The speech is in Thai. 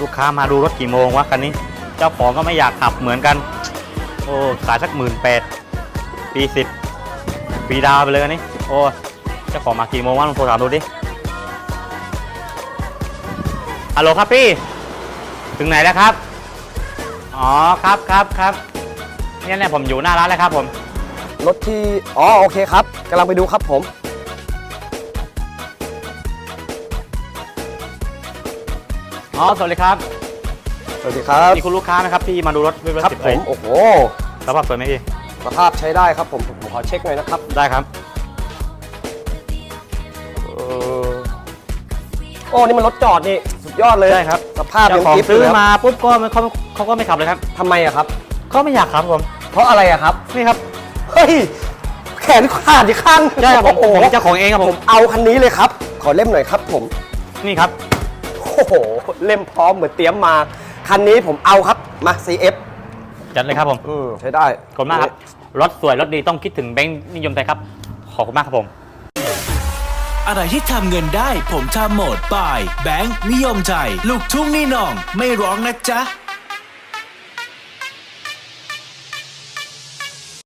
ลูกค้ามาดูรถกี่โมงวะคันนี้ เจ้าของก็ไม่อยากขับเหมือนกัน โอ้ขายสักหมื่นแปดปีสิบปีดาวไปเลยอันนี้ โอ้เจ้าของมากี่โมงวะลองโทรถามดูดิฮัลโหลครับพี่ ถึงไหนแล้วครับ อ๋อครับครับครับเนี่ยเนี่ยผมอยู่หน้าร้านแล้วครับผม รถที่ อ๋อ โอเคครับ กำลังไปดูครับผม อ๋อสวัสดีครับสวัสดีครับนี่คุณลูกค้านะครับที่มาดูรถด้วยรถครับสิบผเอ้ยมโอ้โหสภาพสวยไหมพี่ สภาพใช้ได้ครับผมผมขอเช็คหน่อยนะครับได้ครับ เออโอ้นี่มันรถจอดนี่สุดยอดเลยใช่ครับ สภาพเจ้ายังของกิ๊บซื้อเลยครับมาปุ๊บก็ไม่เขาเขาก็ไม่ขับเลยครับทำไมอะครับเขาไม่อยากขับผมเพราะอะไรอะครับนี่ครับเฮ้ยแขนขาดอีกข้างใช่ครับผมโอ้โหผมเจ้าของเองครับผผมมเอาคันนี้เลยครับ ขอเล่มหน่อยครับผม นี่ครับโอ้ โห เล่มพร้อมเหมือนเตรียมมา คันนี้ผมเอาครับ มา CF จัดเลยครับผม อืมใช้ได้ ขอบคุณมากครับ รถสวย รถดีต้องคิดถึงแบงค์นิยมไทยครับ ขอบคุณมากครับผม อะไรที่ทำเงินได้ผมทำหมดบาย แบงค์นิยมใจ ลูกทุ่งนี่น้อง ไม่ร้องนะจ๊ะ